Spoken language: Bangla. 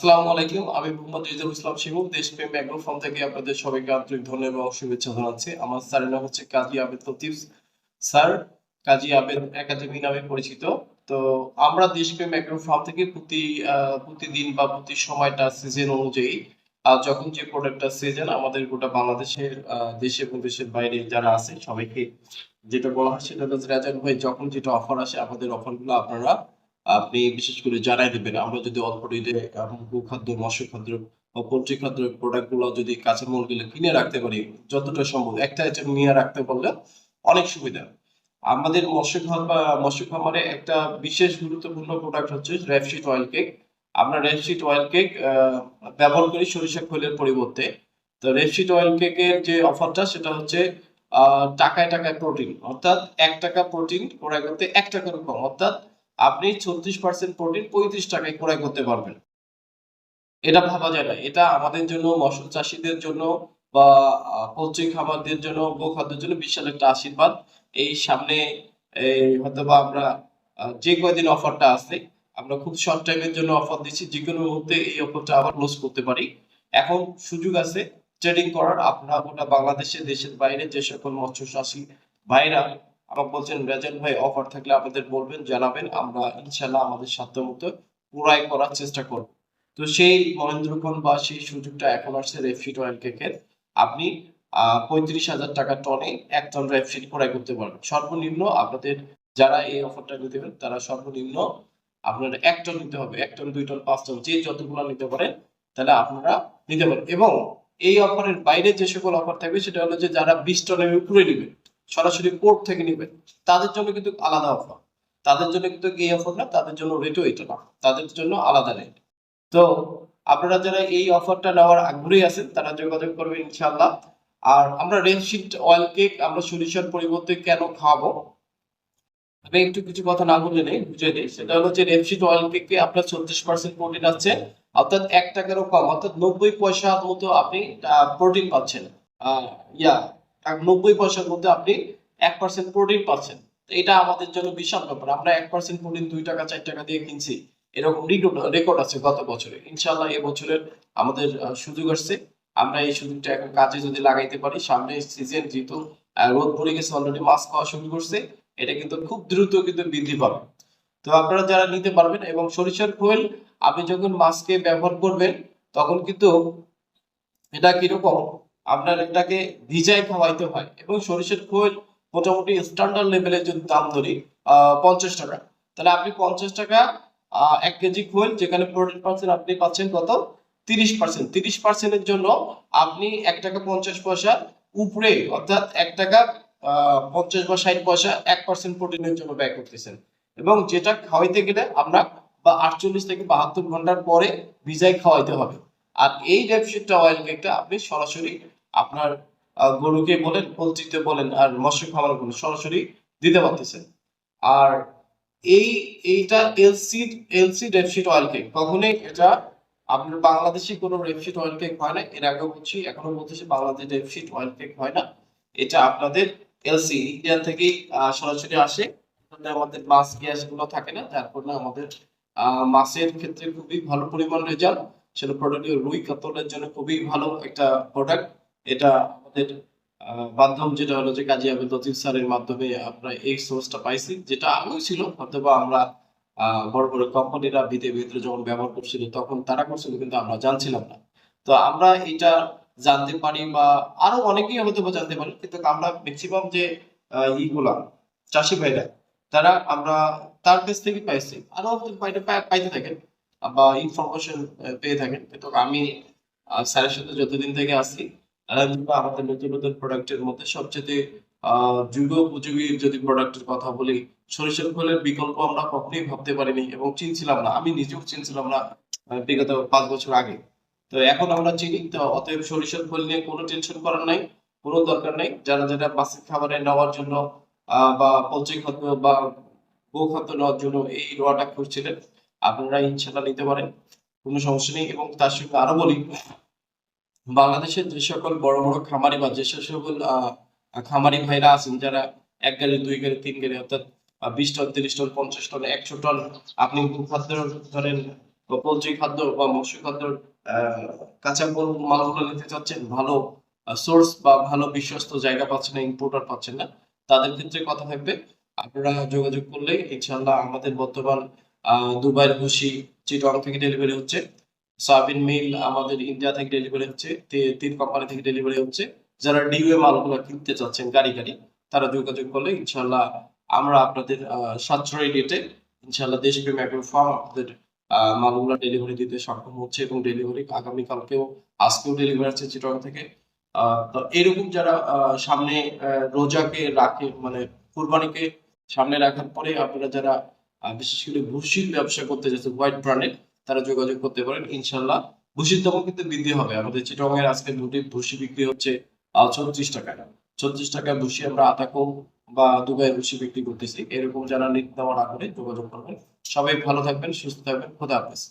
আসসালামু আলাইকুম আমি মোহাম্মদ ইসলাম দেশপ্রেম ফার্ম থেকে আপনাদের সবাইকে আন্তরিক ধন্যবাদ এবং শুভেচ্ছা জানাচ্ছি। আমার নাম হচ্ছে কাজী আবেদ লতিফ। স্যার কাজী আবেদ একাডেমি নামে পরিচিত। তো আমরা দেশপ্রেম ফার্ম থেকে প্রতি প্রতিদিন বা প্রতি সময়টা সিজন অনুযায়ী আহ, যখন যে প্রোডাক্টটা সিজন আমাদের গোটা বাংলাদেশের দেশে এবং দেশের বাইরে যারা আছে সবাইকে যেটা বলা হয় সেটা রাজান ভাই যখন যেটা অফার আসে আমাদের অফারগুলো আপনারা আপনি বিশেষ করে জানাই দেবেন, আমরা যদি অল্প রেটে গোখাদ্য মৎস্য খাদ্য পোল্ট্রি খাদ্য প্রোডাক্টগুলো যদি কাঁচামালগুলো কিনে রাখতে পারি, যতটা সম্ভব একটা আইটেম নিয়ে রাখতে পারলে অনেক সুবিধা। আমাদের মৎস্য বা মৎস্য খামারে একটা বিশেষ গুরুত্বপূর্ণ প্রোডাক্ট হচ্ছে র্যাপশিট অয়েল কেক আমরা র্যাপশিট অয়েল কেক ব্যবহার করি সরিষা খৈলের পরিবর্তে। তো র্যাপশিট অয়েল কেকের যে অফারটা, সেটা হচ্ছে টাকায় টাকায় প্রোটিন অর্থাৎ এক টাকা প্রোটিন ক্রয় করতে এক টাকার কম, অর্থাৎ আপনি ছত্রিশ পার্সেন্ট প্রোটিন পঁয়ত্রিশ টাকায় ক্রয় করতে পারবেন। এটা ভাবা যায় না। এটা আমাদের জন্য মৎস্য চাষীদের জন্য বা পোলট্রি খামারদের জন্য, গোখাদ্যের জন্য বিশাল একটা আশীর্বাদ। এই সামনে, এই হয়তো বা আমরা যে কয়দিন অফারটা আছে, আমরা খুব শর্ট টাইমের জন্য অফার দিচ্ছি। যে কোনো মুহূর্তে এই অফারটা আবার ক্লোজ করতে পারি। এখন সুযোগ আছে ট্রেডিং করার। আপনারা গোটা বাংলাদেশে, দেশের বাইরে যে সকল মৎস্য চাষি ভাইরা আমাকে বলছেন রেজান ভাই, অফার থাকলে আমাদের বলবেন, জানাবেন। আমরা ইনশাল্লাহ আমাদের সাধ্য মতো পুরাই করার চেষ্টা করব। তো সেই মহেন্দ্রক্ষণ বা সেই সুযোগটা এখন আসছে রেফিট অয়েল কেকের। আপনি পঁয়ত্রিশ হাজার টাকা টনে এক টন রেফিট ক্রয় করতে পারবেন। সর্বনিম্ন আপনাদের যারা এই অফারটা নিতে পারেন, তারা সর্বনিম্ন আপনার এক টন নিতে হবে। এক টন, দুই টন, পাঁচ টন, যে যতগুলো নিতে পারেন, তাহলে আপনারা নিতে পারেন। এবং এই অফারের বাইরে যে সকল অফার থাকবে, সেটা হলো যে যারা বিশ টনের উপরে নেবে সরাসরি কোর্ট থেকে নেবেন। তাদের জন্য কিন্তু আলাদা অফার তাদের জন্য কিন্তু এই অফার না, তাদের জন্য রেটও এটা না। তাদের জন্য আলাদা রেট তো আপনারা যারা এই অফারটা নেওয়ার আগ্রহী আছেন, তারা যোগাযোগ করবেন ইনশাআল্লাহ। আর আমরা রেডশিট অয়েল কেক আমরা সরিষার পরিবর্তে কেন খাওয়াবো? আমি একটু কিছু কথা না বলে নেই, বুঝে দিই সেটা হলো যে অয়েল কেকে আপনার ছত্রিশ পার্সেন্ট প্রোটিন আছে। অর্থাৎ এক টাকারও কম, অর্থাৎ নব্বই পয়সা মতো আপনি প্রোটিন পাচ্ছেন। ইয়া নব্বই পয়সার মধ্যে আপনি এক পার্সেন্ট প্রোটিন পাচ্ছেন। এটা আমাদের জন্য বিশাল ব্যাপার। আমরা এক পার্সেন্ট প্রোটিন দুই টাকা, চার টাকা দিয়ে কিনছি। এরকম রেকর্ড আছে গত বছরে। ইনশাল্লাহ এবছরের আমাদের সুযোগ আসছে। আমরা এই সুযোগটা এখন কাজে যদি লাগাইতে পারি, সামনে সিজন যেহেতু রোদ পড়ে গেছে অলরেডি খাওয়া শুরু করছে, এটা কিন্তু খুব দ্রুত কিন্তু বৃদ্ধি পাবে। তো আপনারা যারা নিতে পারবেন এবং সরিষার খোল, আপনি যখন মাছকে ব্যবহার করবেন, তখন কিন্তু এটা কীরকম? আপনার এটাকে ভিজায় খাওয়াইতে হয় এবং সরিষার খোল মোটামুটি স্ট্যান্ডার্ড লেভেলের যদি দাম ধরি পঞ্চাশ টাকা। তাহলে আপনি পঞ্চাশ টাকা এক কেজি খোল যেখানে প্রোটিন পার্সেন্ট আপনি পাচ্ছেন কত? তিরিশ পার্সেন্ট তিরিশ পার্সেন্টের জন্য আপনি এক টাকা পঞ্চাশ পয়সা, উপরে অর্থাৎ এক টাকা পঞ্চাশ বা ষাট পয়সা এক পার্সেন্ট প্রোটিনের জন্য ব্যয় করতেছেন। এবং যেটা খাওয়াইতে গেলে আমরা বা আটচল্লিশ থেকে বাহাত্তর ঘণ্টার পরে ভিজাই খাওয়াইতে হবে। আর এই রেপশিটটা অয়েল কেকটা আপনি সরাসরি আপনার গরুকে বলেন পোলট্রিতে বলেন, আর মৎস্য খামার বলেন, সরাসরি দিতে পারতেছেন। আর এই, এইটা LC LC rapeseed oil cake এটা আপনার বাংলাদেশি কোনো রেপশিট অয়েল কেক হয় না। এর আগেও বলছি এখনও বলতেছি, বাংলাদেশ রেপশিট অয়েল কেক হয় না। এটা আপনাদের এলসি ইন্ডিয়া থেকেই সরাসরি আসে। আমাদের মাছ, গ্যাসগুলো থাকে না, যার কারণে আমাদের মাছের ক্ষেত্রে খুবই ভালো পরিমাণ রেজাল্ট সেটা প্রোডাক্ট রুই কাতলের জন্য খুবই ভালো একটা প্রোডাক্ট এটা আমাদের মাধ্যম যেটা হলো যে কাজী আবেদ লতিফ স্যারের মাধ্যমে আমরা এই সোর্সটা পাইছি, যেটা আগেও ছিল, অথবা আমরা বড় বড় কোম্পানিরা বিদে ভিতরে যখন ব্যবহার করছিল, তখন তারা করছিল, কিন্তু আমরা জানছিলাম না। তো আমরা এটা জানতে পারি বা আরও অনেকেই হয়তো জানতে পারি, কিন্তু আমরা ম্যাক্সিমাম যে ইগুলা, চাষি ভাইরা, তারা আমরা তার কাছ থেকে পাইছি। আরও পাইতে থাকেন বা ইনফরমেশন পেয়ে থাকেন। কিন্তু আমি স্যারের সাথে যতদিন থেকে আছি আলহামদুলিল্লাহ আমাদের নতুন নতুন প্রোডাক্টের মধ্যে সবচেয়ে যুগ উপযোগী যদি প্রোডাক্টের কথা বলি, সরিষার খোলের বিকল্প আমরা কখনোই ভাবতে পারিনি এবং চিনছিলাম না। আমি নিজেও চিনছিলাম না বিগত পাঁচ বছর আগে। তো এখন আমরা চিনি, তো অতএব সরিষার খোল নিয়ে কোনো টেনশন করার নাই, কোনো দরকার নেই। যারা যারা মাছের খাবারে নেওয়ার জন্য বা পোলট্রি খাদ্য বা গো খাদ্য নেওয়ার জন্য এই রোয়াটা খুঁজছিলেন, আপনারা ইনশাল্লাহ নিতে পারেন, কোনো সমস্যা নেই। এবং তার সঙ্গে আরও বলি বাংলাদেশের যে সকল বড় বড় খামারি বা যে সকল খামারি ভাইরা আছেন যারা এক গাড়ি দুই গাড়ি তিন গাড়ি অর্থাৎ বিশ টন তিরিশ টন পঞ্চাশ টন একশো টন আপনি খাদ্য ধরেন পোলট্রি খাদ্য বা মৎস্য খাদ্যর আহ, কাঁচা মালগুলো নিতে চাচ্ছেন ভালো সোর্স বা ভালো বিশ্বস্ত জায়গা পাচ্ছেন না ইম্পোর্টার পাচ্ছেন না তাদের ক্ষেত্রে কথা থাকবে। আপনারা যোগাযোগ করলে ইনশাল্লাহ আমাদের বর্তমান দুবাইয়ের খুশি চিটং থেকে ডেলিভারি হচ্ছে। সয়াবিন মিল আমাদের ইন্ডিয়া থেকে ডেলিভারি হচ্ছে তিন কোম্পানি থেকে ডেলিভারি হচ্ছে, যারা ডিউএ মালগুলো কিনতে চাচ্ছেন গাড়ি গাড়ি, তারা যোগাযোগ করলে ইনশাল্লাহ আমরা আপনাদের সাশ্রয়ী রেটে ইনশাল্লাহ দেশপ্রেম অ্যাগ্রো ফার্ম আপনাদের মালগুলো ডেলিভারি দিতে সক্ষম হচ্ছে এবং ডেলিভারি আগামীকালকেও, আজকেও ডেলিভারি আছে চিটং থেকে। তো এরকম যারা সামনে রোজাকে রাখে মানে কুরবানিকে সামনে রাখার পরে আপনারা যারা বিশেষ করে ভুসির ব্যবসা করতে যাচ্ছে হোয়াইট ব্র্যান্ডের তারা যোগাযোগ করতে পারেন, ইনশাল্লাহ। ভুষির দামও কিন্তু বৃদ্ধি হবে। আমাদের চিটং এর আজকে দুটি ভুসি বিক্রি হচ্ছে ছত্রিশ টাকা। ছত্রিশ টাকা ভুসি আমরা আতাকো বা দুবাই ভুসি বিক্রি করতেছি। এরকম যারা নিতে না করে যোগাযোগ করবেন। সবাই ভালো থাকবেন, সুস্থ থাকবেন। খোদা হাফেজ।